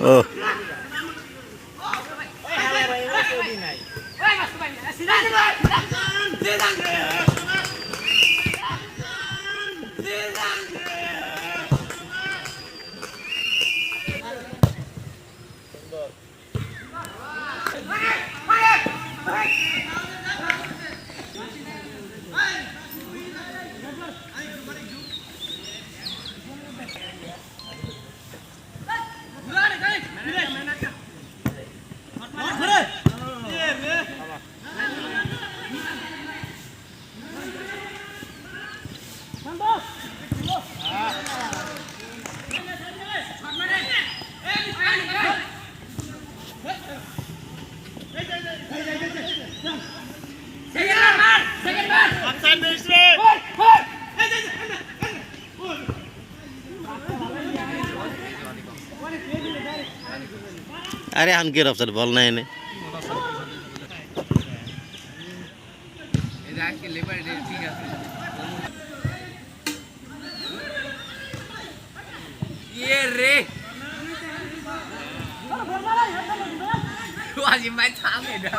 ও আরে আনকে অফসাইড বল নাই এনে ইয়ে রে আজি মাই থাম এটা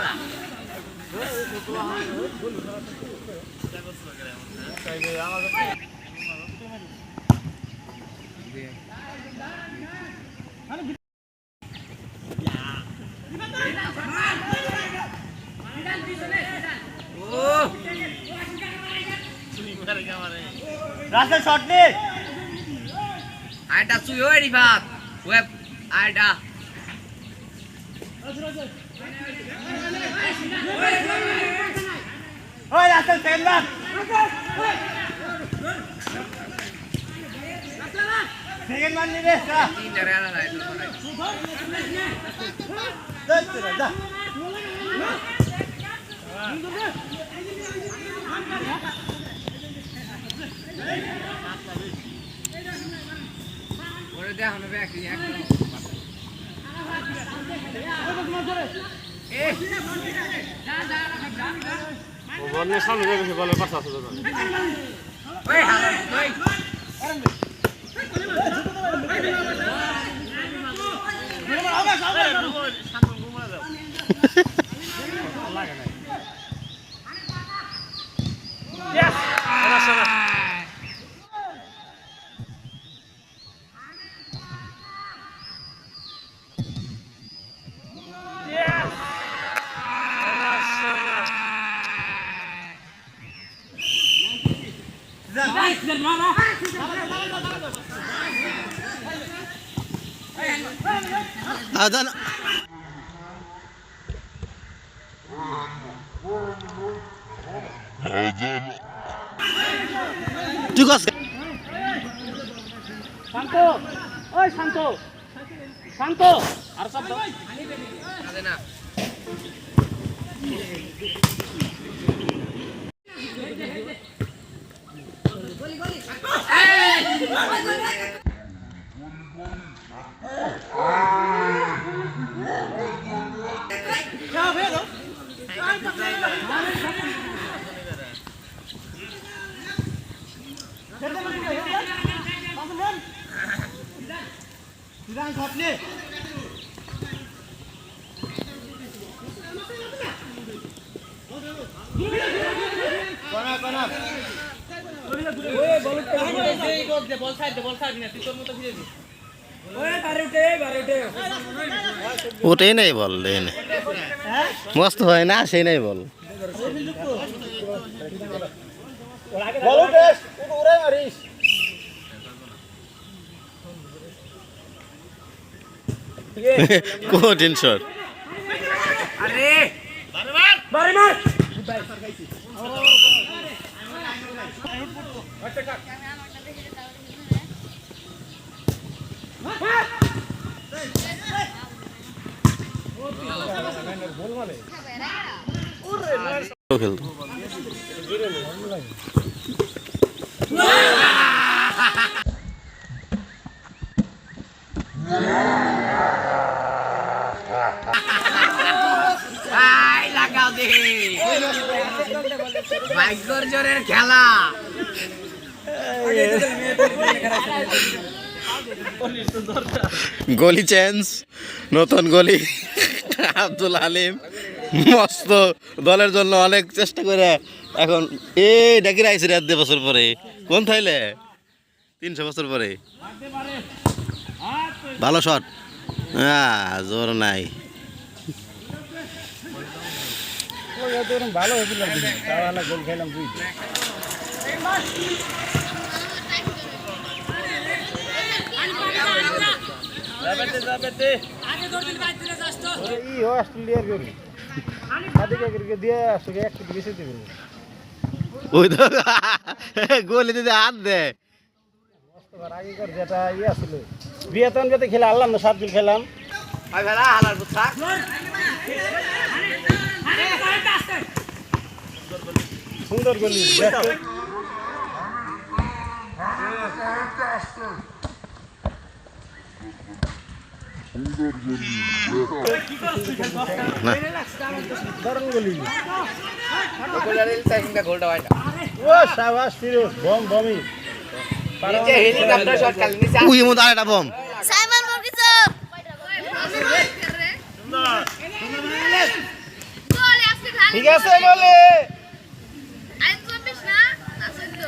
রাসেল শট নে আইটা সুই ওই রিভাত ওয়েব আইটা ওই রাসেল সেকেন্ড বার সেকেন্ড বার নিবে তিন জায়গা না রাইট যা ওরে দেখ হবে ব্যাক এক এ বলের সামনে বলের পাশে আছে যখন ওই হালা আদান। তুই কস শান্ত। ওই শান্ত। শান্ত। আর সব। না। ওটাই নাই বল মস্ত হয় না সেই নাই বল। কঠিন শট। আরে! বারে মার! খেলতো আই লাগাও দে খেলা। গলি চেঞ্জ নতুন গলি। আব্দুল আলিম মস্ত দলের জন্য অনেক চেষ্টা করে। এখন এ ডাকি রাইছে রাত বছর পরে। কোন থাইলে? তিনশো বছর পরে। ভালো শট হ্যাঁ জোর নাই। ভালো গোল খেলাম দুই। ই অস্ট্রেলিয়ার গরু। দিয়ে আসলে একটু বেশি দিবে। ওই তো গলি দিতে হাত দে। আগেকার যেটা ইয়ে ছিল বিয়ে তখন যেতে খেলে আনলাম না খেলাম। ভাই ভাই হালার বুঝছা সুন্দর গলি দেখতে দারুণ গলি গোলটা ভাইটা ও সাবাস ফিরোজ বম বমি নিচে হেলিকপ্টার শট খালি নিচে উই মতো আরেকটা বম। সাইমন গোল খালি ঠিক আছে বলে আরে চব্বিশ না আসেন তো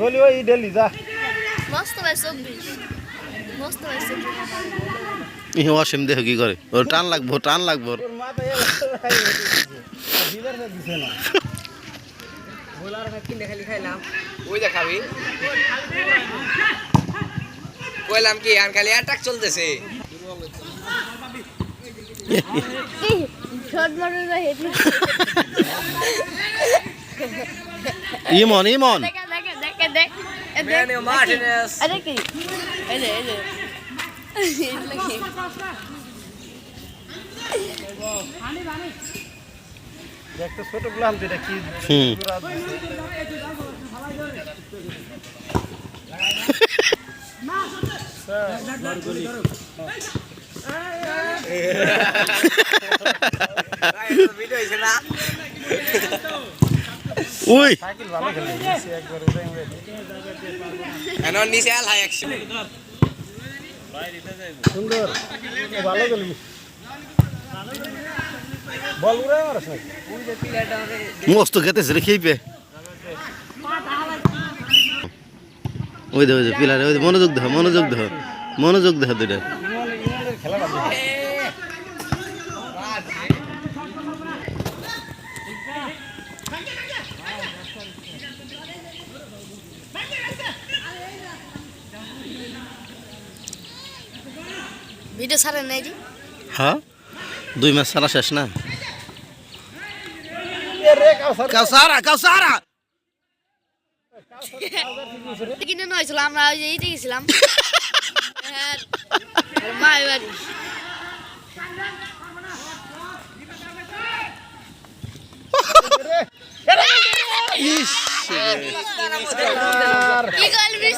গলি ওই ডেলি যা মস্ত ভাই চব্বিশ মস্ত ভাই চব্বিশ ইহ অসীম দেহ কি করে? ওর টান লাগবো টান লাগবো। ওর। তোর মাথায় দিদার দিছে না। গোলার কিনে খালি খাইলাম। ওই দেখাবি কইলাম কি আর খালি অ্যাটাক চলতেছে। ইমন ইমন। এ দেখ ম্যানিও মার্টিনেস আরে কি এই যে এই যে এগুলো কি? দেখতে ছোট গুলাম তো কি ভিডিও খেলে নিচে একবার উঠে উঠে এখন নিচে আল হাই অ্যাকশন সুন্দর ভালো গলি মস্ত খেতেছে রে খেয়ে ওই দে ওই দে, পিলারে, ওই মনোযোগ দেহ মনোযোগ দেহ মনোযোগ দেহ দুইটা ইমন ইমনের খেলা বাদ দে। ছাড়েন নাই রে হ্যাঁ? দুই মাস সারা শেষ না? কাউসারা কাউসারা! কিনে আমরা ওই যে ইতে গেছিলাম। মায়ের বাড়ি। ইস কি করবি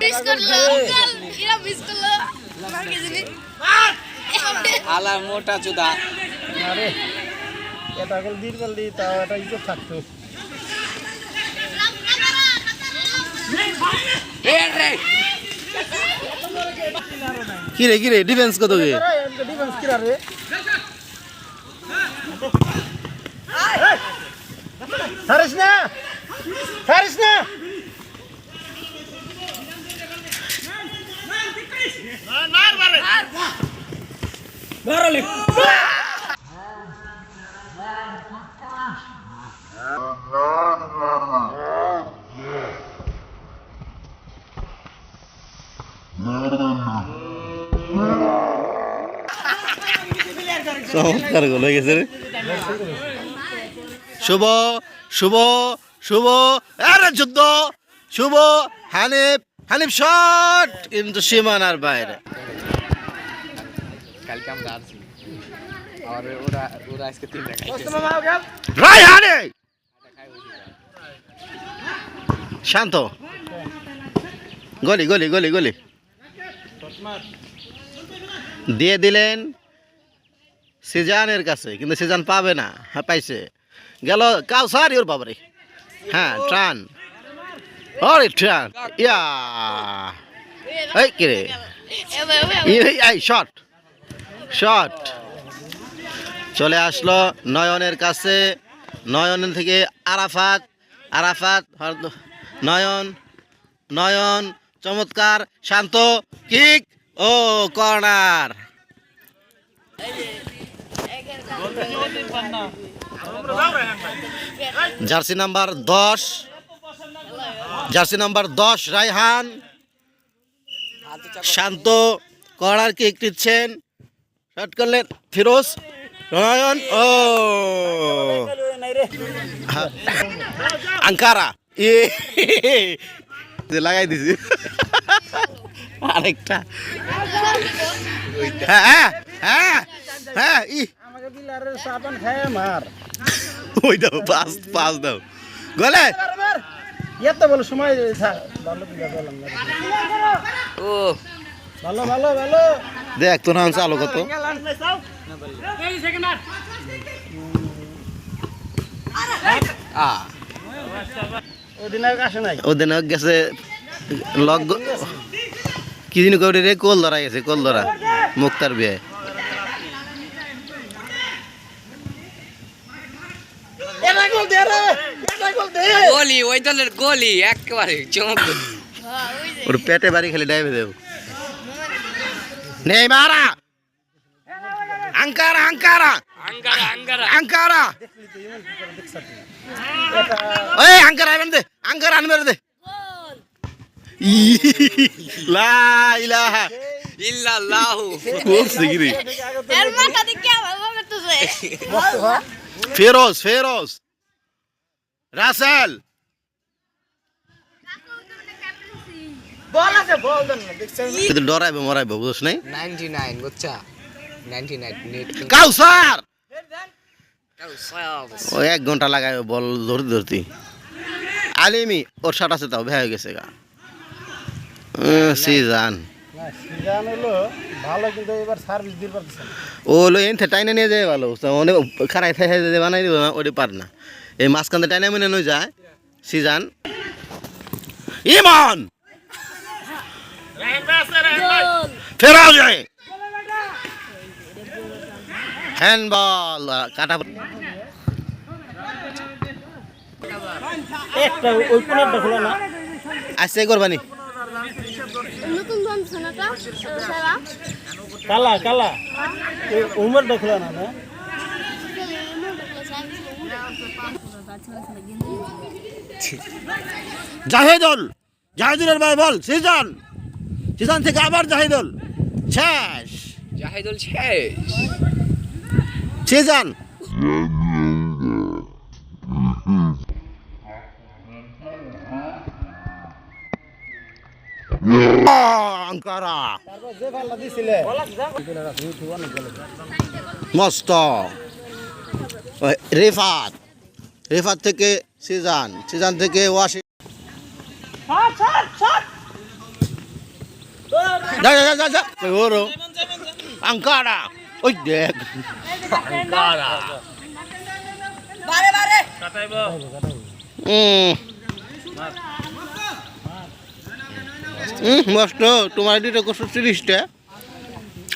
মিস করল এরা মিস করল আমার কি জানি? আলা মোটা চুদা। আরে এটা গল দিন বল দি তা এটা ইজ্জত থাকতো। এ রে। কি রে ডিফেন্স কত কি আরে এমকে ডিফেন্স কিরা রে? হারিস না হারিস না চমৎকার গোল হয়ে গেছে রে। শুভ শুভ শুভ আরে যুদ্ধ। শুভ হানিফ হানিফ শট কিন্তু সীমানার বাইরে। কালকে আমরা আসছি আর ওরা ওরা আজকে তিনটা খাইছে শান্ত। গলি গলি গলি গলি। দিয়ে দিলেন। সিজানের কাছে, কিন্তু সিজান পাবে না হ্যাঁ পাইছে। গেল কাউসার ওর বাবারে। হ্যাঁ ট্রান ওরে ট্রান ইয়া। এই কি রে? এবার এবার এই এই, শট। শট। চলে আসলো নয়নের কাছে। নয়ন থেকে আরাফাত। আরাফাত নয়ন। নয়ন, চমৎকার, শান্ত। কিক ও কর্নার। জার্সি নাম্বার দশ। জার্সি নাম্বার দশ, রায়হান। শান্ত কর্নার কিক দিচ্ছেন শট করলেন ফিরোজ নয়ন ও। আঙ্কারা। এ যে লাগাই দিছি। আরেকটা। হ্যাঁ হ্যাঁ হ্যাঁ হ্যাঁ ই। ওই দাও দাও। গলে। এত বলে সময়। ও। ভালো ভালো ভালো। দেখ তো না চালু কত? ওদিন গেছে লগ কি দিন করে রে? কোল ধরা গেছে কল ধরা মুক্তার বিয়ে এটা গোল দে রে এটা গোল দে গলি ওই দলের গলি একেবারে চমক ওর পেটে বাড়ি খেলে ডাইবে দেব নেই মারা। আঙ্কারা আঙ্কারা। আঙ্কারা। ওই আঙ্কারা আনবেন দে আঙ্কারা আনবেন দে। লা ইলাহা। ইল্লাল্লাহু। বলছে কি রে এর মাথা দিকে ভালো করতেছে ফেরোজ ফেরোজ। রাসেল। বল আছে বল দেন না দেখছেন কিন্তু ডরাইবে মরাইবে বুঝছ নাই? 99 বুঝছা? 99 নেট কাউসার ও এক ঘণ্টা লাগাইবে বল ধরতে ধরতে। আলিমি ওর শাট আছে তাও ভেয়ে গেছে গা। সিজান। না সিজন হলো ভালো কিন্তু এবার সার্ভিস দিতে পারতেছে না। ও হলো এনতে টাইনে নিয়ে যায় ভালো অনেক খারাই খাই খাই বানাই দিব ওটি পার না। এই মাঝখান টাইনে মনে নই যায়। সিজান। ইমন! ফেরাও যায় হ্যান্ডবল কাটা একটা ওই কোনারটা খোলা না। আসছে করবানি। নতুন সারা। কালা কালা। ওই উমরটা খোলা না না জাহেদুল জাহেদুলের ভাই বল সিজন। সিজন থেকে আবার জাহেদুল। শেষ। জাহিদুল শেষ। সিজন। মস্ত। রেফাত। রেফাত থেকে সিজান। সিজান থেকে ওয়াশি যা যা যা যা কই ওরো? আঙ্কারা। ওই দেখ। উম। উম মস্ত। তোমার দুটো কষ্ট তিরিশটা।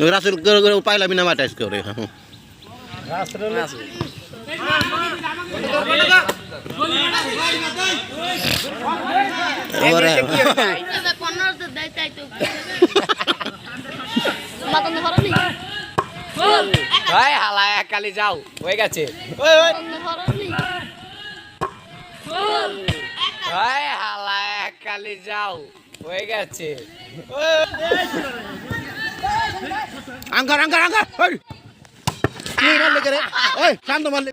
ওই রাসেল করে করে পাইলাম না মাটাইস করে ওরে। ভাই হালা একালি যাও, হয়ে গেছে। ভাই হালা যাও, হয়ে গেছে। আঙ্কার আঙ্কার আঙ্কার ওই। শান্ত মারলে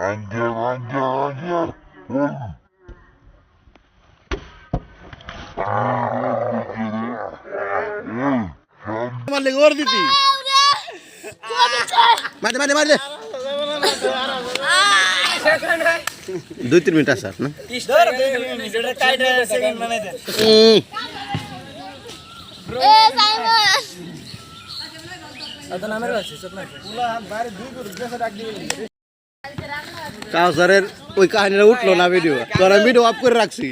Anjir, anjir, anjir. মারলে ওর দিতি মারতে মারতে মারতে দুই তিন মিনিট আছে আর না উম, এ সাইমন কাউসারের ওই কাহিনীটা উঠল না ভিডিও তোরা ভিডিও অফ করে রাখছি।